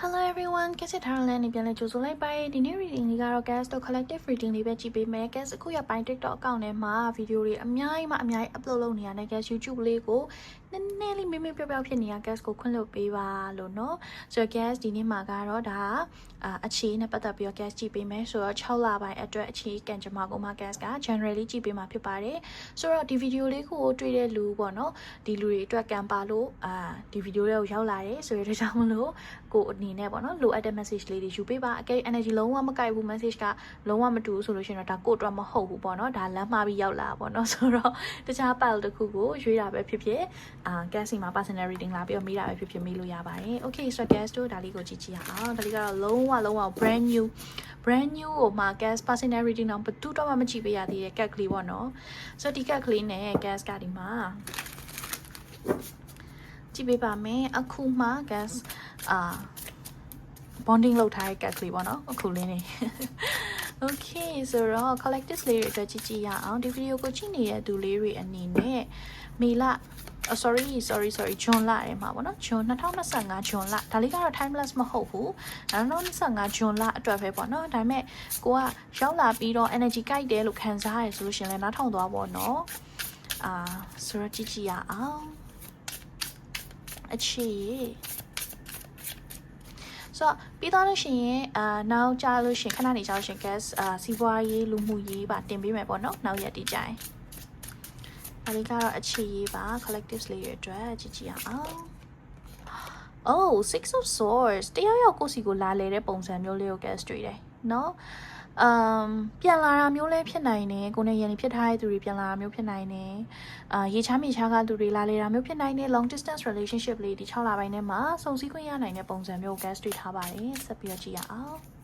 Hello everyone ကဲစစ်ထားရလဲနေပြန်လဲကြိုဆိုလိုက်ပါဒီနေ့ reading လေးကတော့ guest တို့ collective reading လေးပဲကြည့်ပေးမယ် guest အခုရပိုင်း TikTok account ထဲမှာ video တွေအများကြီးမှအများကြီး upload လုပ်နေရတယ် guest YouTube လေးကိုနည်းနည်းလေးမေးမေးပြောပြောဖြစ်နေတာ guest ကိုခွင့်လွှတ်ပေးပါလို့เนาะဆိုတော့ guest ဒီနေ့မှာကတော့ဒါအာအခြေနဲ့ပတ်သက်ပြီးတော့ guest ကြည့်ပေးမယ်ဆိုတော့6လပိုင်းအတွက်အခြေကံကြမ္မာကိုမှ guest က generally ကြည့်ပေးမှာဖြစ်ပါတယ်ဆိုတော့ဒီ video လေးကိုတွေ့တဲ့လူပေါ့နော်ဒီလူတွေအတွက်ကံပါလို့အာဒီ video လေးကိုရောက်လာတယ်ဆိုရတဲ့ကြောင့်မလို့ ကိုအနေနဲ့ပေါ့နော်လိုအပ်တဲ့ message လေးတွေယူပေးပါအကဲ energy လုံးဝမကိုက်ဘူး message ကလုံးဝမတူဘူးဆိုလို့ရှိရင်တော့ဒါကိုအတွက်မဟုတ်ဘူးပေါ့နော်ဒါလမ်းမှားပြီးရောက်လာပေါ့နော်ဆိုတော့တခြား file တစ်ခုကိုရွေးတာပဲဖြစ်ဖြစ်အာ guest စီမှာ personal reading လာပြီးတော့မေးတာပဲဖြစ်ဖြစ်မေးလို့ရပါတယ် okay so guest တို့ဒါလေးကိုကြည့်ကြည့်ရအောင်ဒါလေးကတော့လုံးဝလုံးဝ brand new brand new ဟိုမှာ gas personal reading တော့ဘယ်သူတော့မှမကြည့်ပေးရသေးတဲ့ cat ကလေးပေါ့နော်ဆိုတော့ဒီ cat ကလေးနဲ့ gas ကဒီမှာကြည့်ပေးပါမယ်အခုမှ gas အာ bonding လုပ်ထားတဲ့ cat ကလေးပေါ့နော်အခုလေးနေ Okay ဆိုတော့ collectors လေးတွေအတွက်ကြည့်ကြည့်ရအောင်ဒီ video ကိုကြည့်နေတဲ့သူလေးတွေအနေနဲ့မေလ Oh, sorry sorry sorry ဂျွန်လထဲမှာပေါ့နော်ဂျွန်2025ဂျွန်လဒါလေးကတော့ timeless မဟုတ်ဘူး2025ဂျွန်လအတွက်ပဲပေါ့နော်ဒါပေမဲ့ကိုကရောက်လာပြီးတော့ energy ကြိုက်တယ်လို့ခံစားရတယ်ဆိုလို့ရှရင်လည်းနားထောင်သွားပေါ့နော်အာဆိုတော့ကြည့်ကြည့်ရအောင်အခြေ ဆိုတော့ပြီးတော့လို့ရှိရင်အာနောက်ကြလို့ရှိရင်ခဏနေကြလို့ရှိရင် gas အာစီးပွားရေးလူမှုရေးပါတင်ပေးမယ်ပေါ့နော်နောက်ရက်ဒီကြိုင်အလေးကတော့အခြေရေးပါ collective လေးတွေအတွက်ကြည့်ကြည့်အောင် Oh six of swords တယောက်ယောက်ကိုစီကိုလာလေတဲ့ပုံစံမျိုးလေးကို gas တွေ့တယ်နော် အမ်ပြန်လာတာမျိုးလည်းဖြစ်နိုင်တယ်ကိုယ်နဲ့ရန်နေဖြစ်ထားတဲ့သူတွေပြန်လာတာမျိုးဖြစ်နိုင်တယ်အာရေချမ်းမြေချားကသူတွေလာလေတာမျိုးဖြစ်နိုင်တယ် long distance relationship လေးဒီ6လပိုင်းထဲမှာစုံစည်းခွင့်ရနိုင်တဲ့ပုံစံမျိုး gas တွေ့ထားပါတယ်ဆက်ပြီးတော့ကြည့်ရအောင်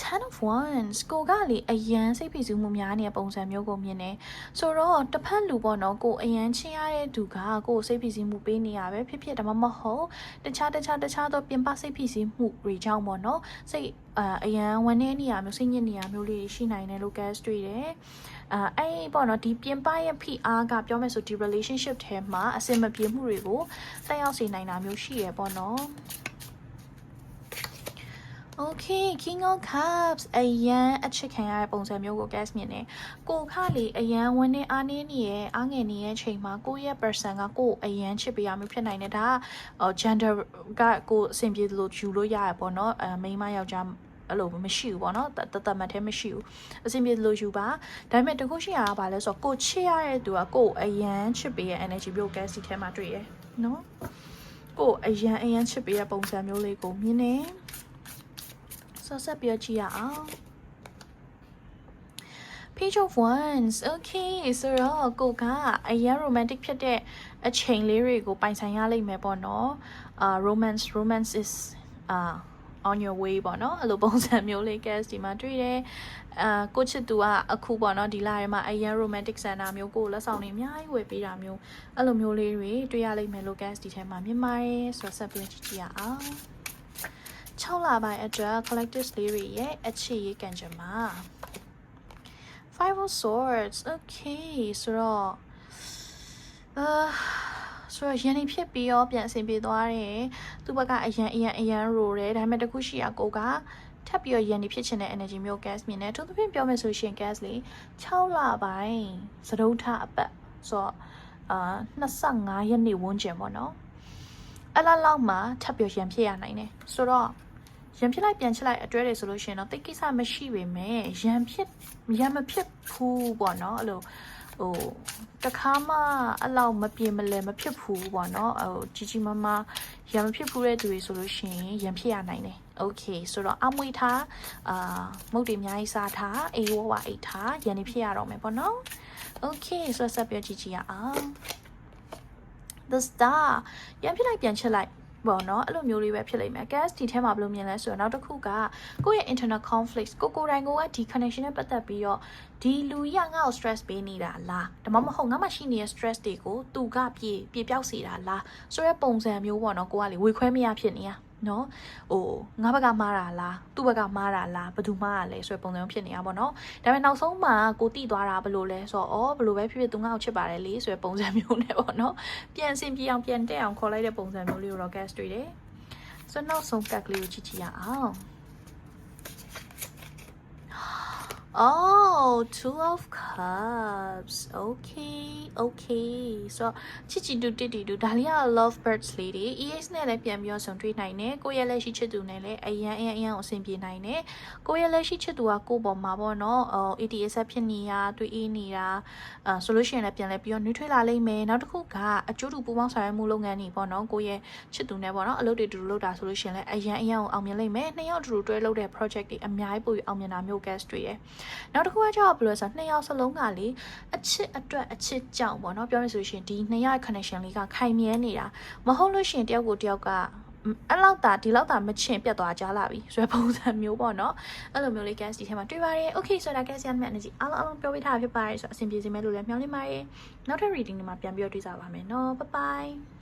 10 of wands ကိုကလေအရန်စိတ်ဖိစီးမှုများနေတဲ့ပုံစံမျိုးကိုမြင်နေဆိုတော့တစ်ဖက်လူပေါ့နော်ကိုအရန်ချင်းရတဲ့သူကကိုစိတ်ဖိစီးမှုပေးနေရပဲဖြစ်ဖြစ်ဒါမှမဟုတ်တခြားတခြားတခြားသောပြင်ပစိတ်ဖိစီးမှုတွေကြောင့်ပေါ့နော်စိတ်အာအရန်ဝန်နေနေရမျိုးစိတ်ညစ်နေရမျိုးလေးရှိနိုင်တယ်လို့ gas တွေ့တယ်အာအဲ့ပေါ့နော်ဒီပြင်ပရဲ့ဖိအားကပြောမယ်ဆိုဒီ relationship ထဲမှာအဆင်မပြေမှုတွေကိုတက်ရောက်စေနိုင်တာမျိုးရှိရပေါ့နော် Okay King of Cups အရန်အချစ်ခံရတဲ့ပုံစံမျိုးကို guess မြင်တယ်။ကိုခလေအရန်ဝင်နေအားနေနေရဲ့အားငယ်နေရဲ့ချိန်မှာကိုယ့်ရဲ့ person ကကိုယ်အရန်ချစ်ပေးရမျိုးဖြစ်နိုင်တယ်။ဒါက gender ကကိုအဆင်ပြေလို့ယူလို့ရရပေါ့နော်။အဲမိန်းမယောက်ျားအဲ့လိုမရှိဘူးပေါ့နော်တတမတ်ထဲမရှိဘူးအဆင်ပြေလို့ယူပါဒါပေမဲ့တခုရှိရတာပါလဲဆိုတော့ကိုချစ်ရတဲ့သူကကိုအရန်ချစ်ပေးရဲ့ energy မျိုး gas ထဲမှာတွေ့ရနော်ကိုအရန်အရန်ချစ်ပေးရဲ့ပုံစံမျိုးလေးကိုမြင်နေ ဆက်ဆက်ပြောကြည့်ရအောင် Page of Wands okay ဆိုတော့ကိုကအရင် romantic ဖြစ်တဲ့အချိန်လေးတွေကိုပိုင်ဆိုင်ရလိမ့်မယ်ပေါ့နော်အာ romance romance is အာ on your way ပေါ့နော်အဲ့လိုပုံစံမျိုးလေး cast ဒီမှာတွေ့တယ်အာကိုချစ်သူကအခုပေါ့နော်ဒီလထဲမှာအရင် romantic center မျိုးကိုလက်ဆောင်တွေအများကြီးဝယ်ပေးတာမျိုးအဲ့လိုမျိုးလေးတွေတွေ့ရလိမ့်မယ်လို့ cast ဒီထဲမှာမြင်ပါတယ်ဆိုတော့ဆက်ပြီးကြည့်ကြည့်ရအောင် 6လပိုင်းအတွက် collectives လေးတွေရဲ့အခြေရေးကံကြမ္မာ Five of Swords okay ဆိုတော့အာဆိုတော့ရန်နေဖြစ်ပြီးတော့ပြန်အဆင်ပြေသွားတယ်သူ့ဘက်ကအရန်အရန်အရန်ရိုတယ်ဒါပေမဲ့တခုရှိရကိုကထပ်ပြီးတော့ရန်နေဖြစ်ချင်တဲ့ energy မျိုး gas မြင်တယ်သူသဖြင့်ပြောမယ်ဆိုရှင် gas လေ6လပိုင်းသဒုထအပတ်ဆိုတော့အာ25ရက်နေ့ဝန်းကျင်ပေါ့နော်အဲ့လောက်လောက်မှထပ်ပြီးရန်ဖြစ်ရနိုင်တယ်ဆိုတော့ ရန်ဖြစ်လိုက်ပြန်ချလိုက်အတွဲတယ်ဆိုလို့ရှိရင်တော့တိတ်ကိစ္စမရှိပေမဲ့ရန်ဖြစ်ရန်မဖြစ်ဘူးပေါ့နော်အဲ့လိုဟိုတခါမှအဲ့လောက်မပြေမလဲမဖြစ်ဘူးပေါ့နော်ဟိုကြီးကြီးမားမားရန်မဖြစ်ဘူးတဲ့သူတွေဆိုလို့ရှိရင်ရန်ဖြစ်ရနိုင်တယ်โอเคဆိုတော့အမွေထားအာမုတ်တွေအများကြီးစားထားအေးဝဝအိတ်ထားရန်နေဖြစ်ရတော့မယ်ပေါ့နော်โอเคဆိုတော့ဆက်ပြောကြည့်ကြည့်ရအောင် the star ရန်ဖြစ်လိုက်ပြန်ချက်လိုက် ပေါ့နော်အဲ့လိုမျိုးလေးပဲဖြစ်လိမ့်မယ် gas ဒီထဲမှာဘယ်လိုမြင်လဲဆိုတော့နောက်တစ်ခုကကိုယ့်ရဲ့ internal conflicts ကိုကိုယ်တိုင်ကိုကဒီ connection နဲ့ပတ်သက်ပြီးတော့ဒီလူကြီးကငါ့ကို stress ပေးနေတာလားဒါမှမဟုတ်ငါမှရှိနေတဲ့ stress တွေကိုသူကပြေပြေပြောက်စေတာလားဆိုရဲပုံစံမျိုးပေါ့နော်ကိုကလေဝေခွဲမရဖြစ်နေရ နော်ဟိုငါဘက်ကမှားတာလားသူ့ဘက်ကမှားတာလားဘယ်သူမှားတာလဲဆိုတဲ့ပုံစံမျိုးဖြစ်နေတာပေါ့နော်ဒါပေမဲ့နောက်ဆုံးမှာကိုတိသွားတာဘယ်လိုလဲဆိုတော့ဩဘယ်လိုပဲဖြစ်ဖြစ်သူငါ့ကိုချစ်ပါတယ်လေဆိုတဲ့ပုံစံမျိုးနဲ့ပေါ့နော်ပြန်စင်ပြေအောင်ပြန်တက်အောင်ခေါ်လိုက်တဲ့ပုံစံမျိုးလေးကိုတော့ gas တွေ့တယ်ဆိုတော့နောက်ဆုံးကက်ကလေးကိုကြည့်ကြည့်ရအောင် Oh, two of cups. Okay, okay. So, ချစ်ချီတူတစ်တီတူဒါလေးက love birds လေးတွေ EX နဲ့လည်းပြန်ပြီးတော့ဆုံတွေ့နိုင်တယ်။ကိုယ့်ရဲ့လက်ရှိချစ်သူနဲ့လည်းအရန်အရန်အရန်ကိုအဆင်ပြေနိုင်တယ်။ကိုယ့်ရဲ့လက်ရှိချစ်သူကကိုယ့်ပေါ်မှာပေါ့နော်။အော် ATS ဖြစ်နေရတွေ့အေးနေတာအာဆိုလို့ရှိရင်လည်းပြန်လဲပြီးတော့နှွေးထွေးလာလိမ့်မယ်။နောက်တစ်ခုကအကျိုးတူပူပေါင်းဆောင်ရွက်မှုလုပ်ငန်းတွေပေါ့နော်။ကိုယ့်ရဲ့ချစ်သူနဲ့ပေါ့နော်အလုပ်တွေတူတူလုပ်တာဆိုလို့ရှိရင်လည်းအရန်အရန်ကိုအောင်မြင်လိမ့်မယ်။နှစ်ယောက်တူတူတွဲလုပ်တဲ့ project တွေအများကြီးပိုပြီးအောင်မြင်တာမျိုး guest တွေ့တယ်။နောက်တစ်ခုကကျတော့ဘယ်လိုလဲဆိုတော့နှစ်ယောက်စလုံးကလေအချစ်အတွက်အချစ်ကြောင့်ပေါ့နော်ပြောရဆိုရှင်ဒီနှစ်ယောက် connection လေးကခိုင်မြဲနေတာမဟုတ်လို့ရှရင်တယောက်ကိုတယောက်ကအဲ့လောက်တာဒီလောက်တာမချင်ပြတ်သွားကြလာပြီဆိုတဲ့ပုံစံမျိုးပေါ့နော်အဲ့လိုမျိုးလေး gas ဒီထဲမှာတွေ့ပါတယ် okay ဆိုတော့ gas ရမယ့် energy အားလုံးအားလုံးပြောပြထားတာဖြစ်ပါတယ်ဆိုတော့အဆင်ပြေစေမယ်လို့လည်းမျှော်လင့်ပါတယ်နောက်ထပ် reading တွေမှာပြန်ပြီးတော့တွေ့ကြပါမယ်နော် bye bye